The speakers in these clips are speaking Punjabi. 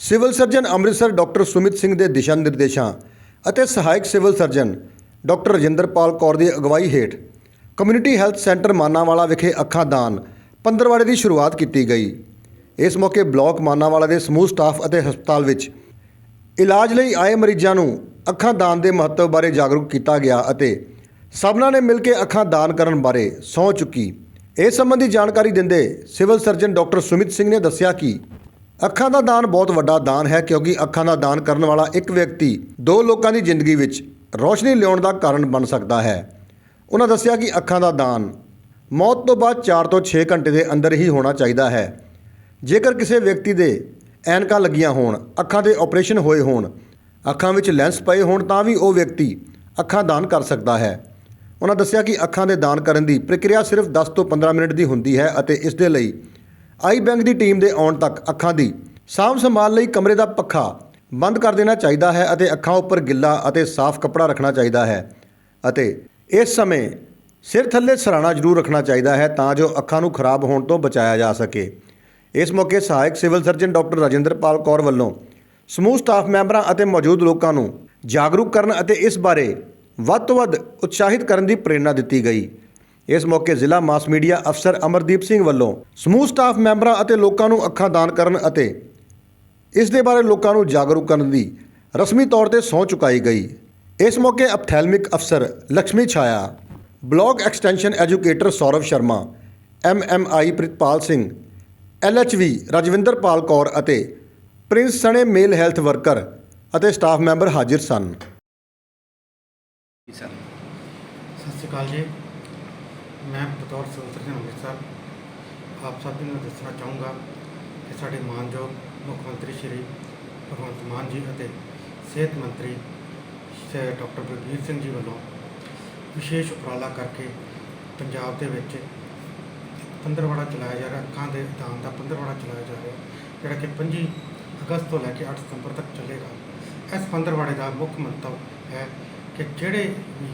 Civil surgeon Amritsar doctor Sumit Singh ਦੇ ਦਿਸ਼ਾ ਨਿਰਦੇਸ਼ਾਂ ਅਤੇ ਸਹਾਇਕ civil surgeon doctor Rajinderpal Kaur ਦੀ ਅਗਵਾਈ ਹੇਠ ਕਮਿਊਨਿਟੀ ਹੈਲਥ ਸੈਂਟਰ ਮਾਨਾਵਾਲਾ ਵਿਖੇ ਅੱਖਾਂ ਦਾਨ ਪੰਦਰਵਾੜੇ ਦੀ ਸ਼ੁਰੂਆਤ ਕੀਤੀ ਗਈ। ਇਸ ਮੌਕੇ ਬਲਾਕ ਮਾਨਾਵਾਲਾ ਦੇ ਸਮੂਹ ਸਟਾਫ ਅਤੇ ਹਸਪਤਾਲ ਵਿੱਚ ਇਲਾਜ ਲਈ ਆਏ ਮਰੀਜ਼ਾਂ ਨੂੰ ਅੱਖਾਂ ਦਾਨ ਦੇ ਮਹੱਤਵ ਬਾਰੇ ਜਾਗਰੂਕ ਕੀਤਾ ਗਿਆ ਅਤੇ ਸਭਨਾਂ ਨੇ ਮਿਲ ਕੇ ਅੱਖਾਂ ਦਾਨ ਕਰਨ ਬਾਰੇ ਸਹੁੰ ਚੁੱਕੀ। ਇਸ ਸੰਬੰਧੀ ਜਾਣਕਾਰੀ ਦਿੰਦੇ civil surgeon doctor Sumit Singh ਨੇ ਦੱਸਿਆ ਕਿ ਅੱਖਾਂ ਦਾ ਦਾਨ ਬਹੁਤ ਵੱਡਾ ਦਾਨ ਹੈ ਕਿਉਂਕਿ ਅੱਖਾਂ ਦਾ ਦਾਨ ਕਰਨ ਵਾਲਾ ਇੱਕ ਵਿਅਕਤੀ ਦੋ ਲੋਕਾਂ ਦੀ ਜ਼ਿੰਦਗੀ ਵਿੱਚ ਰੋਸ਼ਨੀ ਲਿਆਉਣ ਦਾ ਕਾਰਨ ਬਣ ਸਕਦਾ ਹੈ। ਉਹਨਾਂ ਦੱਸਿਆ ਕਿ ਅੱਖਾਂ ਦਾ ਦਾਨ ਮੌਤ ਤੋਂ ਬਾਅਦ 4 ਤੋਂ 6 ਘੰਟੇ ਦੇ ਅੰਦਰ ਹੀ ਹੋਣਾ ਚਾਹੀਦਾ ਹੈ। ਜੇਕਰ ਕਿਸੇ ਵਿਅਕਤੀ ਦੇ ਐਨਕਾਂ ਲੱਗੀਆਂ ਹੋਣ, ਅੱਖਾਂ ਦੇ ਆਪਰੇਸ਼ਨ ਹੋਏ ਹੋਣ, ਅੱਖਾਂ ਵਿੱਚ ਲੈਂਸ ਪਏ ਹੋਣ ਤਾਂ ਵੀ ਉਹ ਵਿਅਕਤੀ ਅੱਖਾਂ ਦਾਨ ਕਰ ਸਕਦਾ ਹੈ। ਉਹਨਾਂ ਦੱਸਿਆ ਕਿ ਅੱਖਾਂ ਦੇ ਦਾਨ ਕਰਨ ਦੀ ਪ੍ਰਕਿਰਿਆ ਸਿਰਫ 10 ਤੋਂ 15 ਮਿੰਟ ਦੀ ਹੁੰਦੀ ਹੈ ਅਤੇ ਇਸ ਦੇ ਲਈ ਆਈ ਬੈਂਕ ਦੀ ਟੀਮ ਦੇ ਆਉਣ ਤੱਕ ਅੱਖਾਂ ਦੀ ਸਾਂਭ ਸੰਭਾਲ ਲਈ ਕਮਰੇ ਦਾ ਪੱਖਾ ਬੰਦ ਕਰ ਦੇਣਾ ਚਾਹੀਦਾ ਹੈ ਅਤੇ ਅੱਖਾਂ ਉੱਪਰ ਗਿੱਲਾ ਅਤੇ ਸਾਫ਼ ਕੱਪੜਾ ਰੱਖਣਾ ਚਾਹੀਦਾ ਹੈ। ਅਤੇ ਇਸ ਸਮੇਂ ਸਿਰ ਥੱਲੇ ਸਰਾਣਾ ਜ਼ਰੂਰ ਰੱਖਣਾ ਚਾਹੀਦਾ ਹੈ ਤਾਂ ਜੋ ਅੱਖਾਂ ਨੂੰ ਖਰਾਬ ਹੋਣ ਤੋਂ ਬਚਾਇਆ ਜਾ ਸਕੇ। ਇਸ ਮੌਕੇ ਸਹਾਇਕ civil surgeon doctor Rajinderpal Kaur ਵੱਲੋਂ ਸਮੂਹ ਸਟਾਫ ਮੈਂਬਰਾਂ ਅਤੇ ਮੌਜੂਦ ਲੋਕਾਂ ਨੂੰ ਜਾਗਰੂਕ ਕਰਨ ਅਤੇ ਇਸ ਬਾਰੇ ਵੱਧ ਤੋਂ ਵੱਧ ਉਤਸ਼ਾਹਿਤ ਕਰਨ ਦੀ ਪ੍ਰੇਰਣਾ ਦਿੱਤੀ ਗਈ। ਇਸ ਮੌਕੇ ਜ਼ਿਲ੍ਹਾ ਮਾਸ ਮੀਡੀਆ ਅਫਸਰ ਅਮਰਦੀਪ ਸਿੰਘ ਵੱਲੋਂ ਸਮੂਹ ਸਟਾਫ ਮੈਂਬਰਾਂ ਅਤੇ ਲੋਕਾਂ ਨੂੰ ਅੱਖਾਂ ਦਾਨ ਕਰਨ ਅਤੇ ਇਸ ਦੇ ਬਾਰੇ ਲੋਕਾਂ ਨੂੰ ਜਾਗਰੂਕ ਕਰਨ ਦੀ ਰਸਮੀ ਤੌਰ ਤੇ ਸਹੁੰ ਚੁਕਾਈ ਗਈ। ਇਸ ਮੌਕੇ ophthalmic officer Lakshmi Chhaya block extension educator Saurav Sharma MMI Pritpal Singh LHV Rajwinderpal Kaur ਅਤੇ ਪ੍ਰਿੰਸ ਸਣੇ ਮੇਲ ਹੈਲਥ ਵਰਕਰ ਅਤੇ ਸਟਾਫ ਮੈਂਬਰ ਹਾਜ਼ਰ ਸਨ। ਸਤਿ ਸ਼੍ਰੀ ਅਕਾਲ ਜੀ। ਮੈਂ ਬਤੌਰ ਸੰਤਰੀ ਅੰਮ੍ਰਿਤਸਰ ਆਪ ਸਭ ਨੂੰ ਦੱਸਣਾ ਚਾਹੂੰਗਾ ਕਿ ਸਾਡੇ ਮਾਨਯੋਗ ਮੁੱਖ ਮੰਤਰੀ ਸ਼੍ਰੀ ਭਗਵੰਤ ਮਾਨ ਜੀ ਅਤੇ ਸਿਹਤ ਮੰਤਰੀ ਸ਼- ਡਾਕਟਰ ਬਲਬੀਰ ਸਿੰਘ ਜੀ ਵੱਲੋਂ ਵਿਸ਼ੇਸ਼ ਉਪਰਾਲਾ ਕਰਕੇ ਪੰਜਾਬ ਦੇ ਵਿੱਚ ਪੰਦਰਵਾੜਾ ਚਲਾਇਆ ਜਾ ਰਿਹਾ, ਅੱਖਾਂ ਦੇ ਦਾਨ ਦਾ ਪੰਦਰਵਾੜਾ ਚਲਾਇਆ ਜਾ ਰਿਹਾ, ਜਿਹੜਾ ਕਿ 25 ਅਗਸਤ ਤੋਂ ਲੈ ਕੇ 8 ਸਤੰਬਰ ਤੱਕ ਚੱਲੇਗਾ। ਇਸ ਪੰਦਰਵਾੜੇ ਦਾ ਮੁੱਖ ਮੰਤਵ ਹੈ ਕਿ ਜਿਹੜੇ ਵੀ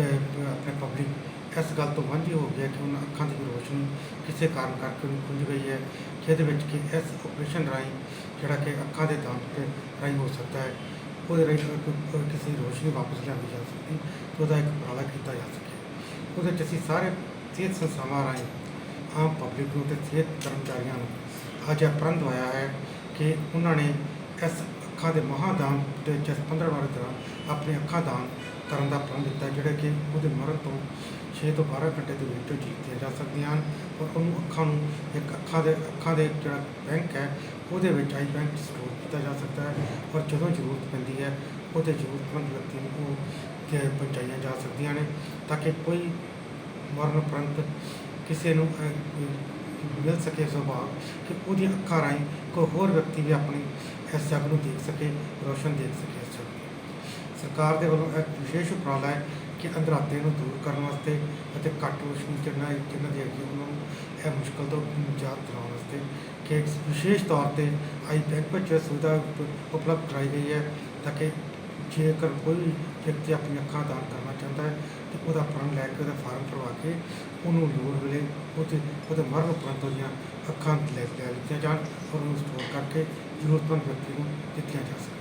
ਆਪਣੇ ਪਬਲਿਕ ਇਸ ਗੱਲ ਤੋਂ ਵਾਂਝੀ ਹੋ ਗਿਆ ਕਿ ਉਹਨਾਂ ਅੱਖਾਂ ਦੀ ਰੋਸ਼ਨੀ ਕਿਸੇ ਕਾਰਨ ਕਰਕੇ ਉਹਨੂੰ ਖੁੰਝ ਗਈ ਹੈ ਜਿਹਦੇ ਵਿੱਚ ਕਿ ਇਸ ਆਪਰੇਸ਼ਨ ਰਾਹੀਂ ਜਿਹੜਾ ਕਿ ਅੱਖਾਂ ਦੇ ਦਾਨ ਤੇ ਰਾਹੀਂ ਹੋ ਸਕਦਾ ਹੈ, ਉਹਦੇ ਰਾਹੀਂ ਕਿਸੇ ਰੋਸ਼ਨੀ ਵਾਪਸ ਲਿਆਂਦੀ ਜਾ ਸਕਦੀ ਤੇ ਉਹਦਾ ਇੱਕ ਉਪਰਾਲਾ ਕੀਤਾ ਜਾ ਸਕੇ। ਉਹਦੇ 'ਚ ਅਸੀਂ ਸਾਰੇ ਸਿਹਤ ਸੰਸਥਾਵਾਂ ਰਾਹੀਂ ਆਮ ਪਬਲਿਕ ਨੂੰ ਤੇ ਸਿਹਤ ਕਰਮਚਾਰੀਆਂ ਨੂੰ ਅੱਜ ਇਹ ਪ੍ਰਣ ਹੈ ਕਿ ਉਹਨਾਂ ਨੇ ਇਸ ਅੱਖਾਂ ਦੇ ਮਹਾਦਾਨ ਦੇ ਜਿਸ 15 ਵਾਰ ਦੌਰਾਨ ਆਪਣੇ ਅੱਖਾਂ ਦਾਨ ਕਰਨ ਦਾ ਪ੍ਰਣ ਦਿੱਤਾ, ਜਿਹੜਾ ਕਿ ਉਹਦੇ ਮਰਨ ਤੋਂ 6 ਤੋਂ 12 ਘੰਟੇ ਦੇ ਵਿੱਚ ਜੀਤੀਆਂ ਜਾ ਸਕਦੀਆਂ ਹਨ। ਔਰ ਉਹਨੂੰ ਅੱਖਾਂ ਨੂੰ ਇੱਕ ਅੱਖਾਂ ਦੇ ਅੱਖਾਂ ਦੇ ਜਿਹੜਾ ਬੈਂਕ ਹੈ, ਉਹਦੇ ਵਿੱਚ ਆਈ ਬੈਂਕ ਸਟੋਰ ਕੀਤਾ ਜਾ ਸਕਦਾ ਹੈ। ਔਰ ਜਦੋਂ ਜ਼ਰੂਰਤ ਪੈਂਦੀ ਹੈ, ਉਹਦੇ ਜ਼ਰੂਰਤਮੰਦ ਵਿਅਕਤੀ ਨੂੰ ਉਹ ਕਿ ਪਹੁੰਚਾਈਆਂ ਜਾ ਸਕਦੀਆਂ ਨੇ, ਤਾਂ ਕਿ ਕੋਈ ਮਰਨ ਉਪਰੰਤ ਕਿਸੇ ਨੂੰ ਮਿਲ ਸਕੇ ਸੁਭਾਅ ਕਿ ਉਹਦੀਆਂ ਅੱਖਾਂ ਰਾਹੀਂ ਕੋਈ ਹੋਰ ਵਿਅਕਤੀ ਵੀ ਆਪਣੀ ਇਸ ਜਗ ਨੂੰ ਦੇਖ ਸਕੇ, ਰੋਸ਼ਨ ਦੇਖ ਸਕੇ ਇਸ ਜਗ ਸਰਕਾਰ ਦੇ ਵੱਲੋਂ ਇੱਕ ਵਿਸ਼ੇਸ਼ ਉਪਰਾਲਾ ਹੈ ਕਿ ਅੰਧਰਾਤੇ ਨੂੰ ਦੂਰ ਕਰਨ ਵਾਸਤੇ ਅਤੇ ਘੱਟ ਰੋਸ਼ਨੀ ਜਿੰਨਾ ਜਿੰਨਾ ਦੇ ਅੱਗੇ ਉਹਨਾਂ ਨੂੰ ਇਹ ਮੁਸ਼ਕਲ ਤੋਂ ਨਿਜਾਤ ਦਿਲਾਉਣ ਵਾਸਤੇ ਕਿ ਵਿਸ਼ੇਸ਼ ਤੌਰ ਤੇ ਆਈ ਬੈਂਕ ਵਿੱਚ ਇਹ ਸੁਵਿਧਾ ਉਪ- ਉਪਲਬਧ ਕਰਾਈ ਗਈ ਹੈ ਤਾਂ ਕਿ ਜੇਕਰ ਕੋਈ ਵਿਅਕਤੀ ਆਪਣੀ ਅੱਖਾਂ ਦਾਨ ਕਰਨਾ ਚਾਹੁੰਦਾ ਹੈ ਤੇ ਉਹਦਾ ਪ੍ਰਣ ਲੈ ਕੇ ਉਹਦਾ ਫਾਰਮ ਭਰਵਾ ਕੇ ਉਹਨੂੰ ਲੋੜ ਵੇਲੇ ਉਹਦੇ ਉਹਦੇ ਮਰਨ ਉਪਰੰਤ ਉਹਦੀਆਂ ਅੱਖਾਂ ਲੈ ਲੈ ਲਿੱਤੀਆਂ ਜਾਣ ਔਰ ਉਹਨੂੰ ਸਟੋਰ ਕਰਕੇ ਜ਼ਰੂਰਤਮੰਦ ਵਿਅਕਤੀ ਨੂੰ ਦਿੱਤੀਆਂ ਜਾ ਸਕਣ।